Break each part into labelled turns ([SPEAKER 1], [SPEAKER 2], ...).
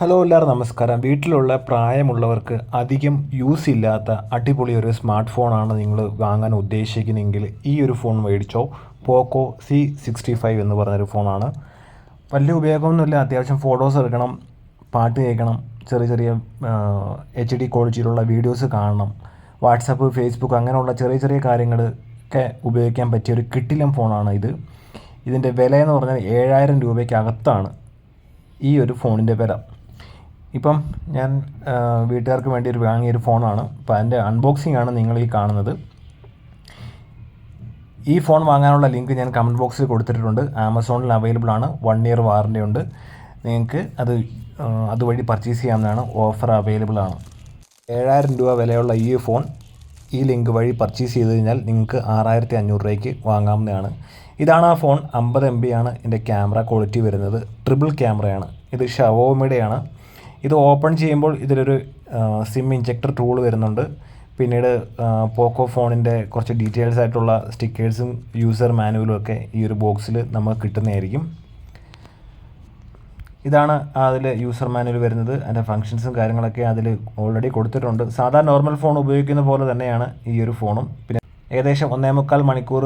[SPEAKER 1] Hello എല്ലാവരും നമസ്കാരം. വീട്ടിലുള്ള പ്രായമുള്ളവർക്ക് അധികം യൂസ് ഇല്ലാത്ത അടിപൊളി ഒരു സ്മാർട്ട് ഫോണാണ് നിങ്ങൾ വാങ്ങാൻ ഉദ്ദേശിക്കുന്നതെങ്കിൽ ഈ ഒരു ഫോൺ മേടിച്ചോ. പോക്കോ സി സിക്സ്റ്റി ഫൈവ് എന്ന് പറഞ്ഞൊരു ഫോണാണ് വലിയ ഉപയോഗമൊന്നുമില്ല. അത്യാവശ്യം ഫോട്ടോസ് എടുക്കണം പാട്ട് കേൾക്കണം ചെറിയ ചെറിയ എച്ച് ഡി ക്വാളിറ്റിയിലുള്ള വീഡിയോസ് കാണണം വാട്സപ്പ് ഫേസ്ബുക്ക് അങ്ങനെയുള്ള ചെറിയ ചെറിയ കാര്യങ്ങളൊക്കെ ഉപയോഗിക്കാൻ പറ്റിയ ഒരു കിട്ടിലം ഫോണാണ് ഇത്. ഇതിന്റെ വില എന്ന് പറഞ്ഞാൽ ഏഴായിരം രൂപയ്ക്ക് അകത്താണ് ഈ ഒരു ഫോണിന്റെ വില. ഇപ്പം ഞാൻ വീട്ടുകാർക്ക് വേണ്ടി ഒരു വാങ്ങിയൊരു ഫോണാണ്. അപ്പോൾ അതിന്റെ അൺബോക്സിംഗ് ആണ് നിങ്ങൾ ഈ കാണുന്നത്. ഈ ഫോൺ വാങ്ങാനുള്ള ലിങ്ക് ഞാൻ കമന്റ് ബോക്സിൽ കൊടുത്തിട്ടുണ്ട്. ആമസോണിൽ അവൈലബിൾ ആണ്. വൺ ഇയർ വാറന്റി ഉണ്ട്. നിങ്ങൾക്ക് അത് അതുവഴി പർച്ചേസ് ചെയ്യാവുന്നതാണ്. ഓഫർ അവൈലബിൾ ആണ്. ഏഴായിരം രൂപ വിലയുള്ള ഈ ഫോൺ ഈ ലിങ്ക് വഴി പർച്ചേസ് ചെയ്ത് കഴിഞ്ഞാൽ നിങ്ങൾക്ക് ആറായിരത്തി അഞ്ഞൂറ് രൂപയ്ക്ക് വാങ്ങാവുന്നതാണ്. ഇതാണ് ആ ഫോൺ. അമ്പത് എം ബി ആണ്. എന്റെ ക്യാമറ ക്വാളിറ്റി വരുന്നത്. ട്രിപ്പിൾ ക്യാമറയാണ് ഇത് ഷവോമിയുടെയാണ്. ഇത് ഓപ്പൺ ചെയ്യുമ്പോൾ ഇതിലൊരു സിം ഇഞ്ചക്ടർ ടൂൾ വരുന്നുണ്ട്. പിന്നീട് പോക്കോ ഫോണിന്റെ കുറച്ച് ഡീറ്റെയിൽസ് ആയിട്ടുള്ള സ്റ്റിക്കേഴ്സും യൂസർ മാനുവലും ഒക്കെ ഈ ഒരു ബോക്സിൽ നമുക്ക് കിട്ടുന്നതായിരിക്കും. ഇതാണ് അതിൽ യൂസർ മാനുവൽ വരുന്നത്. അതിന്റെ ഫങ്ഷൻസും കാര്യങ്ങളൊക്കെ അതിൽ ഓൾറെഡി കൊടുത്തിട്ടുണ്ട്. സാധാരണ നോർമൽ ഫോൺ ഉപയോഗിക്കുന്ന പോലെ തന്നെയാണ് ഈ ഒരു ഫോണും പിന്നെ ഏകദേശം ഒന്നേ മുക്കാൽ മണിക്കൂർ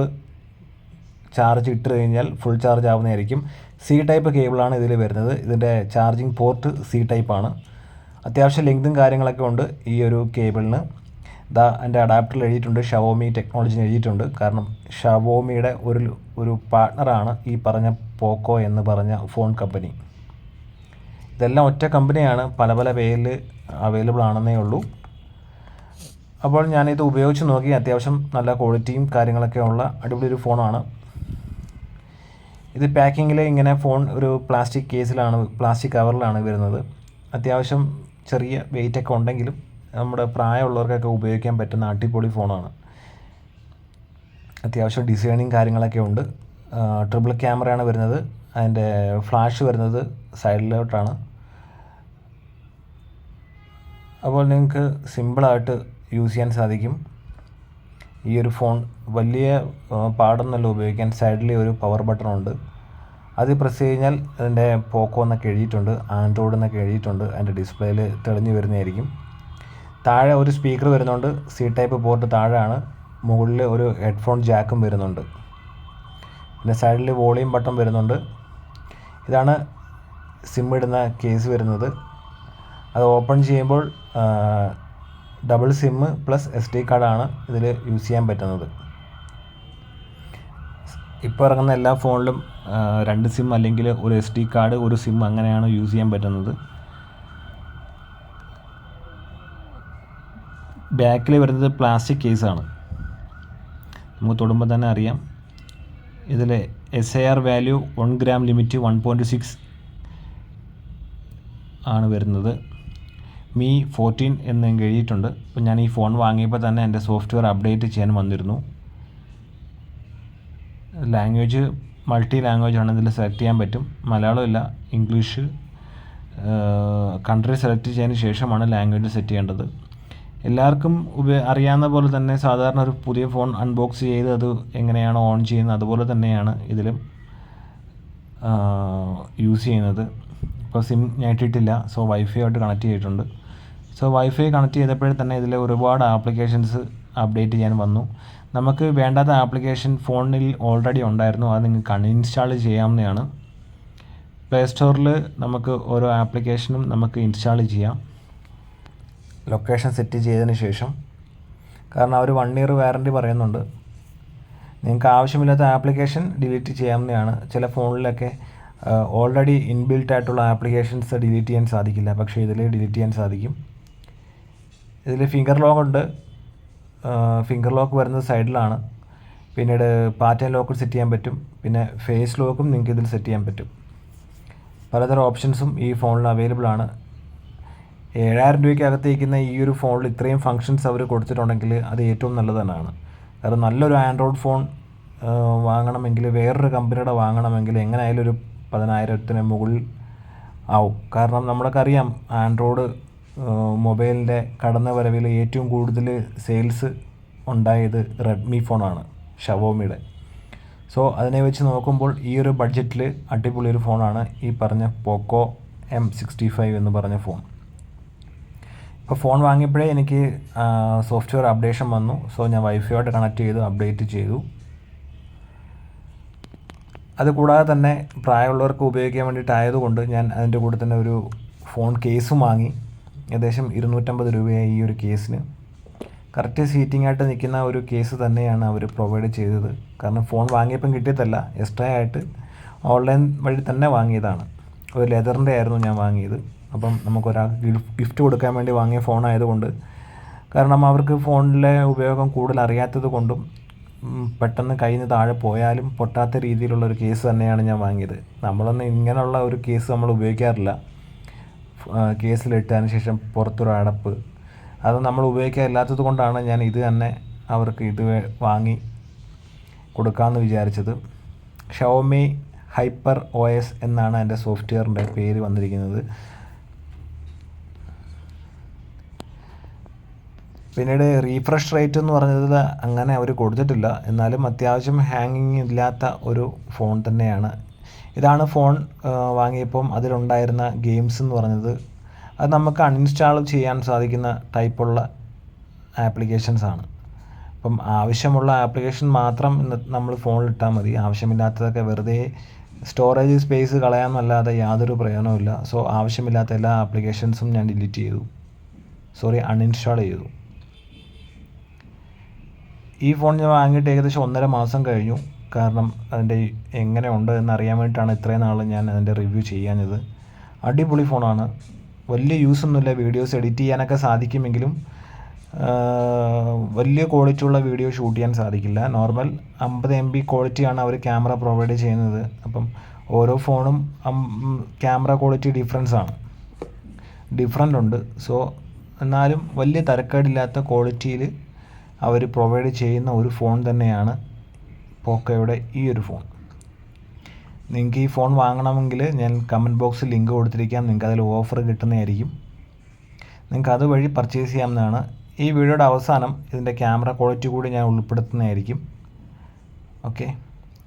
[SPEAKER 1] ചാർജ് ഇട്ട് കഴിഞ്ഞാൽ ഫുൾ ചാർജ് ആവുന്നതായിരിക്കും. സി ടൈപ്പ് കേബിളാണ് ഇതിൽ വരുന്നത്. ഇതിന്റെ ചാർജിങ് പോർട്ട് സി ടൈപ്പാണ് അത്യാവശ്യം ലെങ്തും കാര്യങ്ങളൊക്കെ ഉണ്ട് ഈ ഒരു കേബിളിന് ദാ എന്റെ അഡാപ്റ്റർ എഴുതിയിട്ടുണ്ട്. ഷവോമി ടെക്നോളജി എഴുതിയിട്ടുണ്ട്. കാരണം ഷവോമിയുടെ ഒരു ഒരു പാർട്ട്ണറാണ് ഈ പറഞ്ഞ പോക്കോ എന്ന് പറഞ്ഞ ഫോൺ കമ്പനി ഇതെല്ലാം ഒറ്റ കമ്പനിയാണ് പല പല പേരിൽ അവൈലബിൾ ആണെന്നേ ഉള്ളൂ. അപ്പോൾ ഞാനിത് ഉപയോഗിച്ച് നോക്കി. അത്യാവശ്യം നല്ല ക്വാളിറ്റിയും കാര്യങ്ങളൊക്കെ ഉള്ള അടിപൊളി ഒരു ഫോണാണ് ഇത് പാക്കിങ്ങിൽ ഇങ്ങനെ ഫോൺ ഒരു പ്ലാസ്റ്റിക് കേസിലാണ് പ്ലാസ്റ്റിക് കവറിലാണ് വരുന്നത്. അത്യാവശ്യം ചെറിയ വെയിറ്റ് ഒക്കെ ഉണ്ടെങ്കിലും നമ്മുടെ പ്രായമുള്ളവർക്കൊക്കെ ഉപയോഗിക്കാൻ പറ്റുന്ന അടിപൊളി ഫോണാണ് അത്യാവശ്യം ഡിസൈനിങ് കാര്യങ്ങളൊക്കെ ഉണ്ട്. ട്രിപ്പിൾ ക്യാമറയാണ് വരുന്നത്. അതിന്റെ ഫ്ലാഷ് വരുന്നത് സൈഡിലോട്ടാണ് അപ്പോൾ നിങ്ങൾക്ക് സിമ്പിളായിട്ട് യൂസ് ചെയ്യാൻ സാധിക്കും. ഈ ഒരു ഫോൺ വലിയ പാടൊന്നുമല്ല ഉപയോഗിക്കാൻ സൈഡിൽ ഒരു പവർ ബട്ടൺ ഉണ്ട്. അത് പ്രസ് കഴിഞ്ഞാൽ അതിന്റെ പോക്കോ എന്നൊക്കെ എഴുതിയിട്ടുണ്ട് ആൻഡ്രോയിഡ് എന്നൊക്കെ എഴുതിയിട്ടുണ്ട് അതിന്റെ ഡിസ്പ്ലേയിൽ തെളിഞ്ഞു വരുന്നതായിരിക്കും. താഴെ ഒരു സ്പീക്കർ വരുന്നുണ്ട് സി ടൈപ്പ് പോർട്ട് താഴെയാണ് മുകളിൽ ഒരു ഹെഡ്ഫോൺ ജാക്കും വരുന്നുണ്ട്. പിന്നെ സൈഡിൽ വോളിയം ബട്ടൺ വരുന്നുണ്ട്. ഇതാണ് സിം ഇടുന്ന കേസ് വരുന്നത്. അത് ഓപ്പൺ ചെയ്യുമ്പോൾ double sim plus S D കാർഡാണ് ഇതിൽ യൂസ് ചെയ്യാൻ പറ്റുന്നത്. ഇപ്പോൾ ഇറങ്ങുന്ന എല്ലാ ഫോണിലും രണ്ട് സിം അല്ലെങ്കിൽ ഒരു എസ് ഡി കാർഡ് ഒരു സിം അങ്ങനെയാണ് യൂസ് ചെയ്യാൻ പറ്റുന്നത്. ബാക്കിൽ വരുന്നത് പ്ലാസ്റ്റിക് കേസാണ് നമുക്ക് തൊടുമ്പോൾ തന്നെ അറിയാം. ഇതിൽ S I R value one gram limit one point six ആണ് വരുന്നത്. മീ ഫോർട്ടീൻ എന്ന് എഴുതിയിട്ടുണ്ട്. അപ്പോൾ ഞാൻ ഈ ഫോൺ വാങ്ങിയപ്പോൾ തന്നെ എന്റെ സോഫ്റ്റ്വെയർ അപ്ഡേറ്റ് ചെയ്യാൻ വന്നിരുന്നു. ലാംഗ്വേജ് മൾട്ടി ലാംഗ്വേജ് ആണ് ഇതിൽ സെലക്ട് ചെയ്യാൻ പറ്റും. മലയാളമില്ല ഇംഗ്ലീഷ് കൺട്രി സെലക്ട് ചെയ്തതിന് ശേഷമാണ് ലാംഗ്വേജ് സെറ്റ് ചെയ്യേണ്ടത്. എല്ലാവർക്കും ഉപ അറിയാവുന്ന പോലെ തന്നെ സാധാരണ ഒരു പുതിയ ഫോൺ അൺബോക്സ് ചെയ്ത് അത് എങ്ങനെയാണ് ഓൺ ചെയ്യുന്നത് അതുപോലെ തന്നെയാണ് ഇതിലും യൂസ് ചെയ്യുന്നത്. ഇപ്പോൾ സിം ഞാൻ ഇട്ടിട്ടില്ല സോ വൈഫൈ ആയിട്ട് കണക്ട് ചെയ്തിട്ടുണ്ട്. സോ വൈഫൈ കണക്ട് ചെയ്തപ്പോഴേ തന്നെ ഇതിൽ ഒരുപാട് ആപ്ലിക്കേഷൻസ് അപ്ഡേറ്റ് ചെയ്യാൻ വന്നു. നമുക്ക് വേണ്ടാത്ത ആപ്ലിക്കേഷൻ ഫോണിൽ ഓൾറെഡി ഉണ്ടായിരുന്നു. അത് നിങ്ങൾക്ക് അൺഇൻസ്റ്റാൾ ചെയ്യാവുന്നതാണ്. പ്ലേ സ്റ്റോറിൽ നമുക്ക് ഓരോ ആപ്ലിക്കേഷനും നമുക്ക് ഇൻസ്റ്റാൾ ചെയ്യാം. ലൊക്കേഷൻ സെറ്റ് ചെയ്തതിന് ശേഷം. കാരണം അവർ വൺ ഇയർ വാറണ്ടി പറയുന്നുണ്ട്. നിങ്ങൾക്ക് ആവശ്യമില്ലാത്ത ആപ്ലിക്കേഷൻ ഡിലീറ്റ് ചെയ്യാവുന്നതാണ്. ചില ഫോണിലൊക്കെ ഓൾറെഡി ഇൻബിൽറ്റ് ആയിട്ടുള്ള ആപ്ലിക്കേഷൻസ് ഡിലീറ്റ് ചെയ്യാൻ സാധിക്കില്ല. പക്ഷേ ഇതിൽ ഡിലീറ്റ് ചെയ്യാൻ സാധിക്കും. ഇതിൽ ഫിംഗർ ലോക്ക് ഉണ്ട്. ഫിംഗർ ലോക്ക് വരുന്നത് സൈഡിലാണ് പിന്നീട് പാറ്റേൺ ലോക്ക് സെറ്റ് ചെയ്യാൻ പറ്റും. പിന്നെ ഫേസ് ലോക്കും നിങ്ങൾക്ക് ഇതിൽ സെറ്റ് ചെയ്യാൻ പറ്റും. പലതരം ഓപ്ഷൻസും ഈ ഫോണിൽ അവൈലബിൾ ആണ്. ഏഴായിരം രൂപയ്ക്ക് അകത്തേക്കുന്ന ഈ ഒരു ഫോണിൽ ഇത്രയും ഫങ്ഷൻസ് അവർ കൊടുത്തിട്ടുണ്ടെങ്കിൽ അത് ഏറ്റവും നല്ലത് തന്നെയാണ്. കാരണം നല്ലൊരു ആൻഡ്രോയിഡ് ഫോൺ വാങ്ങണമെങ്കിൽ വേറൊരു കമ്പനിയുടെ വാങ്ങണമെങ്കിൽ എങ്ങനെയായാലും ഒരു പതിനായിരത്തിന് മുകളിൽ ആവും. കാരണം നമ്മളൊക്കെ അറിയാം ആൻഡ്രോയിഡ് മൊബൈലിന്റെ കടന്നുവരവിൽ ഏറ്റവും കൂടുതൽ സെയിൽസ് ഉണ്ടായത് റെഡ്മി ഫോണാണ് ഷവോമിയുടെ സോ അതിനെ വെച്ച് നോക്കുമ്പോൾ ഈ ഒരു ബഡ്ജറ്റിൽ അടിപൊളി ഒരു ഫോണാണ് ഈ പറഞ്ഞ പോക്കോ എം സിക്സ്റ്റി ഫൈവ് എന്ന് പറഞ്ഞ ഫോൺ ഇപ്പോൾ ഫോൺ വാങ്ങിയപ്പോഴേ എനിക്ക് സോഫ്റ്റ്വെയർ അപ്ഡേഷൻ വന്നു. സോ ഞാൻ വൈഫൈയോട്ട് കണക്ട് ചെയ്തു അപ്ഡേറ്റ് ചെയ്തു. അതുകൂടാതെ തന്നെ പ്രായമുള്ളവർക്ക് ഉപയോഗിക്കാൻ വേണ്ടിയിട്ടായതുകൊണ്ട് ഞാൻ അതിന്റെ കൂടെ തന്നെ ഒരു ഫോൺ കേസും വാങ്ങി. ഏകദേശം ഇരുന്നൂറ്റമ്പത് രൂപയായി ഈ ഒരു കേസിന്. കറക്റ്റ് സീറ്റിംഗ് ആയിട്ട് നിൽക്കുന്ന ഒരു കേസ് തന്നെയാണ് അവർ പ്രൊവൈഡ് ചെയ്തത്. കാരണം ഫോൺ വാങ്ങിയപ്പം കിട്ടിയതല്ല എക്സ്ട്രാ ആയിട്ട് ഓൺലൈൻ വഴി തന്നെ വാങ്ങിയതാണ്. ഒരു ലെതറിന്റെ ആയിരുന്നു ഞാൻ വാങ്ങിയത്. അപ്പം നമുക്കൊരാൾക്ക് ഗിഫ്റ്റ് കൊടുക്കാൻ വേണ്ടി വാങ്ങിയ ഫോൺ ആയതുകൊണ്ട്. കാരണം അവർക്ക് ഫോണിലെ ഉപയോഗം കൂടുതൽ അറിയാത്തത് കൊണ്ടും പെട്ടെന്ന് കയ്യിൽ നിന്ന് താഴെ പോയാലും പൊട്ടാത്ത രീതിയിലുള്ള ഒരു കേസ് തന്നെയാണ് ഞാൻ വാങ്ങിയത്. നമ്മളൊന്നും ഇങ്ങനെയുള്ള ഒരു കേസ് നമ്മൾ ഉപയോഗിക്കാറില്ല. കേസിലിട്ടതിന് ശേഷം പുറത്തൊരു അടപ്പ്. അത് നമ്മൾ ഉപയോഗിക്കാറില്ലാത്തത് കൊണ്ടാണ് ഞാൻ ഇത് തന്നെ അവർക്ക് ഇത് വാങ്ങി കൊടുക്കാമെന്ന് വിചാരിച്ചത്. ഷവോമി ഹൈപ്പർ ഒ എസ് എന്നാണ് എന്റെ സോഫ്റ്റ്വെയറിന്റെ പേര് വന്നിരിക്കുന്നത്. പിന്നീട് റീഫ്രഷ് റേറ്റ് എന്ന് പറഞ്ഞത് അങ്ങനെ അവർ കൊടുത്തിട്ടില്ല. എന്നാലും അത്യാവശ്യം ഹാങ്ങിങ് ഇല്ലാത്ത ഒരു ഫോൺ തന്നെയാണ് ഇതാണ് ഫോൺ വാങ്ങിയപ്പം അതിലുണ്ടായിരുന്ന ഗെയിംസ് എന്ന് പറഞ്ഞത്. അത് നമുക്ക് അൺഇൻസ്റ്റാൾ ചെയ്യാൻ സാധിക്കുന്ന ടൈപ്പുള്ള ആപ്ലിക്കേഷൻസ് ആണ്. അപ്പം ആവശ്യമുള്ള ആപ്ലിക്കേഷൻ മാത്രം നമ്മൾ ഫോണിൽ ഇട്ടാൽ മതി. ആവശ്യമില്ലാത്തതൊക്കെ വെറുതെ സ്റ്റോറേജ് സ്പേസ് കളയാമെന്നല്ലാതെ യാതൊരു പ്രയോജനവുമില്ല സോ ആവശ്യമില്ലാത്ത എല്ലാ ആപ്ലിക്കേഷൻസും ഞാൻ ഡിലീറ്റ് ചെയ്തു. സോറി അൺഇൻസ്റ്റാൾ ചെയ്തു. ഈ ഫോൺ ഞാൻ വാങ്ങിയിട്ട് ഏകദേശം ഒന്നര മാസം കഴിഞ്ഞു. കാരണം അതിന്റെ എങ്ങനെ ഉണ്ട് എന്നറിയാൻ വേണ്ടിയിട്ടാണ് ഇത്രയും നാൾ ഞാൻ അതിന്റെ റിവ്യൂ ചെയ്യാഞ്ഞത്. അടിപൊളി ഫോണാണ്. വലിയ യൂസ് ഒന്നുമില്ല. വീഡിയോസ് എഡിറ്റ് ചെയ്യാനൊക്കെ സാധിക്കുമെങ്കിലും വലിയ ക്വാളിറ്റി ഉള്ള വീഡിയോ ഷൂട്ട് ചെയ്യാൻ സാധിക്കില്ല. നോർമൽ അമ്പത് എം ബി ക്വാളിറ്റിയാണ് അവർ ക്യാമറ പ്രൊവൈഡ് ചെയ്യുന്നത്. അപ്പം ഓരോ ഫോണും ക്യാമറ ക്വാളിറ്റി ഡിഫറൻസ് ആണ്. ഡിഫറന്റ് ഉണ്ട്. സോ എന്നാലും വലിയ തരക്കേടില്ലാത്ത ക്വാളിറ്റിയിൽ അവർ പ്രൊവൈഡ് ചെയ്യുന്ന ഒരു ഫോൺ തന്നെയാണ്. പോക്കോയുടെ ഈ ഒരു ഫോൺ. നിങ്ങൾക്ക് ഈ ഫോൺ വാങ്ങണമെങ്കിൽ ഞാൻ കമന്റ് ബോക്സിൽ ലിങ്ക് കൊടുത്തിരിക്കാം. നിങ്ങൾക്ക് അതിൽ ഓഫർ കിട്ടുന്നതായിരിക്കും. നിങ്ങൾക്ക് അതുവഴി പർച്ചേസ് ചെയ്യാവുന്നതാണ്. ഈ വീഡിയോയുടെ അവസാനം ഇതിന്റെ ക്യാമറ ക്വാളിറ്റി കൂടി ഞാൻ ഉൾപ്പെടുത്തുന്നതായിരിക്കും. ഓക്കെ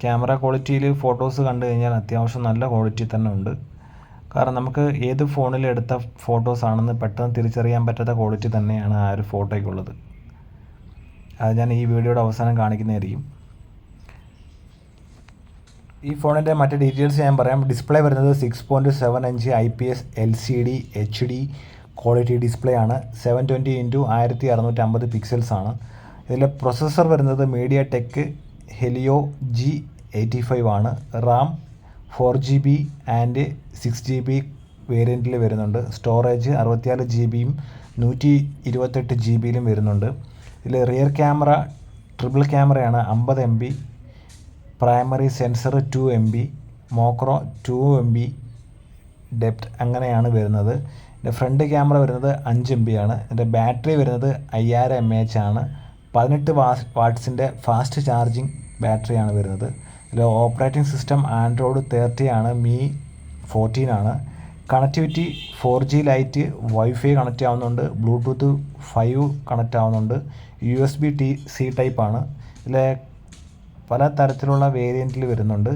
[SPEAKER 1] ക്യാമറ ക്വാളിറ്റിയിൽ ഫോട്ടോസ് കണ്ടു കഴിഞ്ഞാൽ അത്യാവശ്യം നല്ല ക്വാളിറ്റി തന്നെ ഉണ്ട്. കാരണം നമുക്ക് ഏത് ഫോണിൽ എടുത്ത ഫോട്ടോസ് ആണെന്ന് പെട്ടെന്ന് തിരിച്ചറിയാൻ പറ്റാത്ത ക്വാളിറ്റി തന്നെയാണ് ആ ഒരു ഫോട്ടോയ്ക്കുള്ളത് അത് ഞാൻ ഈ വീഡിയോയുടെ അവസാനം കാണിക്കുന്നതായിരിക്കും. ഈ ഫോണിന്റെ മറ്റ് ഡീറ്റെയിൽസ് ഞാൻ പറയാം. ഡിസ്പ്ലേ വരുന്നത് six point seven inch I P S L C D H D quality display ആണ്. സെവൻ ട്വന്റി ഇന്റു ആയിരത്തി അറുന്നൂറ്റി അമ്പത് പിക്സൽസ് ആണ്. ഇതിലെ പ്രൊസസ്സർ വരുന്നത് MediaTek Helio G eighty five ആണ്. RAM four G B and six G B വേരിയന്റിൽ വരുന്നുണ്ട്. Storage അറുപത്തിയാറ് ജി ബിയും നൂറ്റി ഇരുപത്തെട്ട് ജി ബിയിലും വരുന്നുണ്ട്. ഇതിൽ റിയർ ക്യാമറ ട്രിപ്പിൾ ക്യാമറയാണ് അമ്പത് M B primary sensor two M B macro two M B depth അങ്ങനെയാണ് വരുന്നത്. എന്റെ ഫ്രണ്ട് ക്യാമറ വരുന്നത് അഞ്ച് എം ബി ആണ്. എന്റെ ബാറ്ററി വരുന്നത് അയ്യായിരം എം എച്ച് ആണ്. പതിനെട്ട് വാസ് വാട്ട്സിന്റെ ഫാസ്റ്റ് ചാർജിങ് ബാറ്ററിയാണ് വരുന്നത്. ഇതിൽ ഓപ്പറേറ്റിംഗ് സിസ്റ്റം ആൻഡ്രോയിഡ് തേർട്ടി ആണ് മീ ഫോർട്ടീൻ ആണ്. Connectivity four G light wifi connect ആവുന്നുണ്ട്. ബ്ലൂടൂത്ത് ഫൈവ് കണക്റ്റ് ആവുന്നുണ്ട്. U S B T C ടൈപ്പാണ് ഇതിലെ പല തരത്തിലുള്ള വേരിയന്റിൽ വരുന്നുണ്ട്.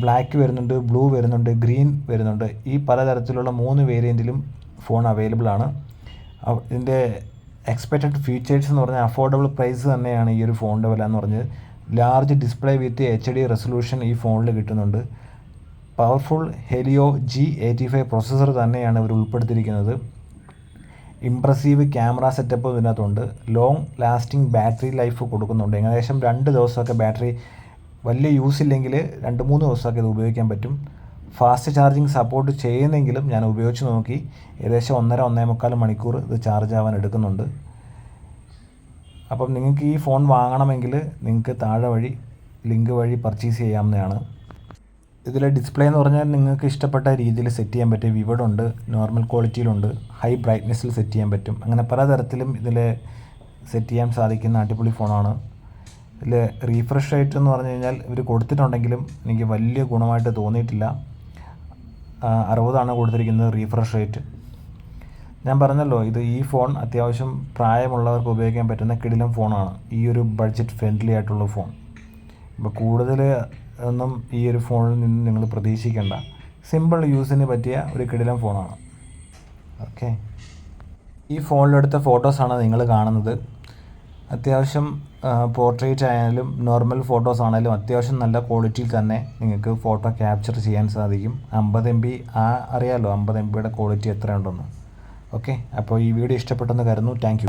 [SPEAKER 1] ബ്ലാക്ക് വരുന്നുണ്ട് ബ്ലൂ വരുന്നുണ്ട് ഗ്രീൻ വരുന്നുണ്ട്. ഈ പലതരത്തിലുള്ള മൂന്ന് വേരിയന്റിലും ഫോൺ അവൈലബിൾ ആണ്. ഇതിന്റെ എക്സ്പെക്റ്റഡ് ഫീച്ചേഴ്സ് എന്ന് പറഞ്ഞാൽ അഫോർഡബിൾ പ്രൈസ് തന്നെയാണ് ഈ ഒരു ഫോണിന്റെ വില എന്ന് പറഞ്ഞത് large display with H D resolution ഈ ഫോണിൽ കിട്ടുന്നുണ്ട്. Powerful Helio G eighty five processor തന്നെയാണ് ഇവർ ഉൾപ്പെടുത്തിയിരിക്കുന്നത്. ഇംപ്രസീവ് ക്യാമറ സെറ്റപ്പ് ഇതിനകത്തുണ്ട്. ലോങ് ലാസ്റ്റിംഗ് ബാറ്ററി ലൈഫ് കൊടുക്കുന്നുണ്ട്. ഏകദേശം രണ്ട് ദിവസമൊക്കെ ബാറ്ററി വലിയ യൂസ് ഇല്ലെങ്കിൽ രണ്ട് മൂന്ന് ദിവസമൊക്കെ ഇത് ഉപയോഗിക്കാൻ പറ്റും. ഫാസ്റ്റ് ചാർജിങ് സപ്പോർട്ട് ചെയ്യുന്നെങ്കിലും ഞാൻ ഉപയോഗിച്ച് നോക്കി. ഏകദേശം ഒന്നര ഒന്നേ മുക്കാൽ മണിക്കൂർ ഇത് ചാർജ് ആവാൻ എടുക്കുന്നുണ്ട്. അപ്പം നിങ്ങൾക്ക് ഈ ഫോൺ വാങ്ങണമെങ്കിൽ നിങ്ങൾക്ക് താഴെ വഴി ലിങ്ക് വഴി പർച്ചേസ് ചെയ്യാവുന്നതാണ്. ഇതിലെ ഡിസ്പ്ലേ എന്ന് പറഞ്ഞാൽ നിങ്ങൾക്ക് ഇഷ്ടപ്പെട്ട രീതിയിൽ സെറ്റ് ചെയ്യാൻ പറ്റും വിവഡ് ഉണ്ട് നോർമൽ ക്വാളിറ്റിയിലുണ്ട് ഹൈ ബ്രൈറ്റ്നെസ്സിൽ സെറ്റ് ചെയ്യാൻ പറ്റും. അങ്ങനെ പലതരത്തിലും ഇതിൽ സെറ്റ് ചെയ്യാൻ സാധിക്കുന്ന അടിപൊളി ഫോണാണ് ഇതിൽ റീഫ്രഷ് റേറ്റ് എന്ന് പറഞ്ഞു കഴിഞ്ഞാൽ ഇവർ കൊടുത്തിട്ടുണ്ടെങ്കിലും എനിക്ക് വലിയ ഗുണമായിട്ട് തോന്നിയിട്ടില്ല. അറുപതാണ് കൊടുത്തിരിക്കുന്നത് റീഫ്രഷ് റേറ്റ് ഞാൻ പറഞ്ഞല്ലോ ഇത് ഈ ഫോൺ അത്യാവശ്യം പ്രായമുള്ളവർക്ക് ഉപയോഗിക്കാൻ പറ്റുന്ന കിടിലം ഫോണാണ് ഈ ഒരു ബഡ്ജറ്റ് ഫ്രണ്ട്ലി ആയിട്ടുള്ള ഫോൺ ഇപ്പോൾ കൂടുതൽ ഒന്നും ഈ ഒരു ഫോണിൽ നിന്ന് നിങ്ങൾ പ്രതീക്ഷിക്കേണ്ട. സിമ്പിൾ യൂസിന് പറ്റിയ ഒരു കിടിലം ഫോണാണ്. ഓക്കെ ഈ ഫോണിലെടുത്ത ഫോട്ടോസാണ് നിങ്ങൾ കാണുന്നത്. അത്യാവശ്യം പോർട്രേറ്റ് ആയാലും നോർമൽ ഫോട്ടോസ് ആണെങ്കിലും അത്യാവശ്യം നല്ല ക്വാളിറ്റിയിൽ തന്നെ നിങ്ങൾക്ക് ഫോട്ടോ ക്യാപ്ചർ ചെയ്യാൻ സാധിക്കും. അമ്പത് എം ബി ആ അറിയാമല്ലോ അമ്പത് എം ബിയുടെ ക്വാളിറ്റി എത്രയുണ്ടെന്ന്. ഓക്കെ അപ്പോൾ ഈ വീഡിയോ ഇഷ്ടപ്പെട്ടെന്ന് കരുതുന്നു. താങ്ക്